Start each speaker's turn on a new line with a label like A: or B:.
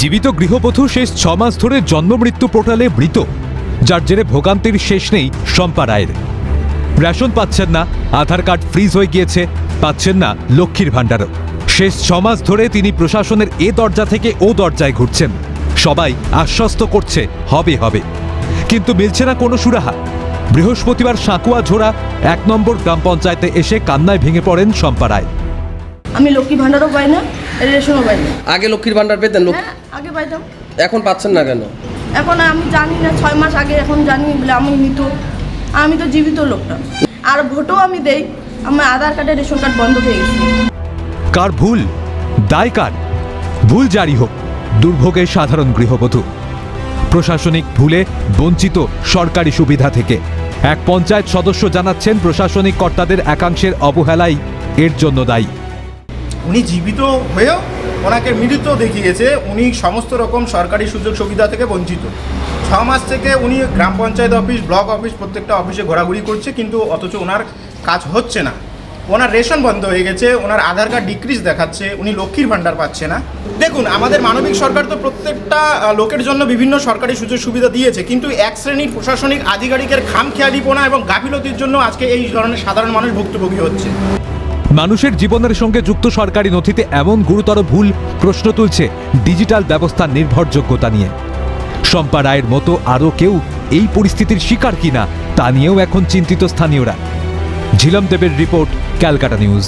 A: জীবিত গৃহবধূ শেষ ছ মাস ধরে জন্মমৃত্যু পোর্টালে মৃত, যার জেরে ভোগান্তির শেষ নেই শম্পা রায়ের। রেশন পাচ্ছেন না, আধার কার্ড ফ্রিজ হয়ে গিয়েছে, পাচ্ছেন না লক্ষ্মীর ভাণ্ডারও। শেষ ছ মাস ধরে তিনি প্রশাসনের এ দরজা থেকে ও দরজায় ঘুরছেন। সবাই আশ্বস্ত করছে, হবে হবে। কিন্তু মিলছে না কোনো সুরাহা। বৃহস্পতিবার সাঁকুয়া ঝোড়া এক নম্বর গ্রাম পঞ্চায়েতে এসে কান্নায় ভেঙে পড়েন শম্পা রায়।
B: আমি লক্ষ্মী ভাণ্ডারও পাই না রেশনও পাই না
C: আগে লক্ষ্মীর ভান্ডার পেতেন লোক
B: হ্যাঁ আগে পাইতাম।
C: এখন পাচ্ছেন না কেন?
B: এখন আমি জানি না ছয় মাস আগে এখন জানি বলে আমি মৃত। আমি তো জীবিত লোকটা। আর ভোটও আমি দেই। আমার আধার কার্ডে রেশন কার্ড বন্ধ হয়ে গেছে।
A: কার ভুল দায় কার? ভুল জারি হোক দুর্ভোগের সাধারণ গৃহবধূ। প্রশাসনিক ভুলে বঞ্চিত সরকারি সুবিধা থেকে। এক পঞ্চায়েত সদস্য জানাচ্ছেন প্রশাসনিক কর্তাদের একাংশের অবহেলাই এর জন্য দায়ী।
D: উনি জীবিত হয়েও ওনাকে মৃত দেখিয়েছে, উনি সমস্ত রকম সরকারি সুযোগ সুবিধা থেকে বঞ্চিত। ছ মাস থেকে উনি গ্রাম পঞ্চায়েত অফিস, ব্লক অফিস, প্রত্যেকটা অফিসে ঘোরাঘুরি করছে, কিন্তু অথচ ওনার কাজ হচ্ছে না। ওনার রেশন বন্ধ হয়ে গেছে, ওনার আধার কার্ড ডিক্রিজ দেখাচ্ছে, উনি লক্ষ্মীর ভাণ্ডার পাচ্ছে না। দেখুন, আমাদের মানবিক সরকার তো প্রত্যেকটা লোকের জন্য বিভিন্ন সরকারি সুযোগ সুবিধা দিয়েছে, কিন্তু এক শ্রেণির প্রশাসনিক আধিকারিকের খামখেয়ালিপনা এবং গাফিলতির জন্য আজকে এই ধরনের সাধারণ মানুষ ভুক্তভোগী হচ্ছে।
A: মানুষের জীবনের সঙ্গে যুক্ত সরকারি নথিতে এমন গুরুতর ভুল প্রশ্ন তুলছে ডিজিটাল ব্যবস্থার নির্ভরযোগ্যতা নিয়ে। শম্পা রায়ের মতো আরও কেউ এই পরিস্থিতির শিকার কিনা তা নিয়েও এখন চিন্তিত স্থানীয়রা। ঝিলম দেবের রিপোর্ট, ক্যালকাটা নিউজ।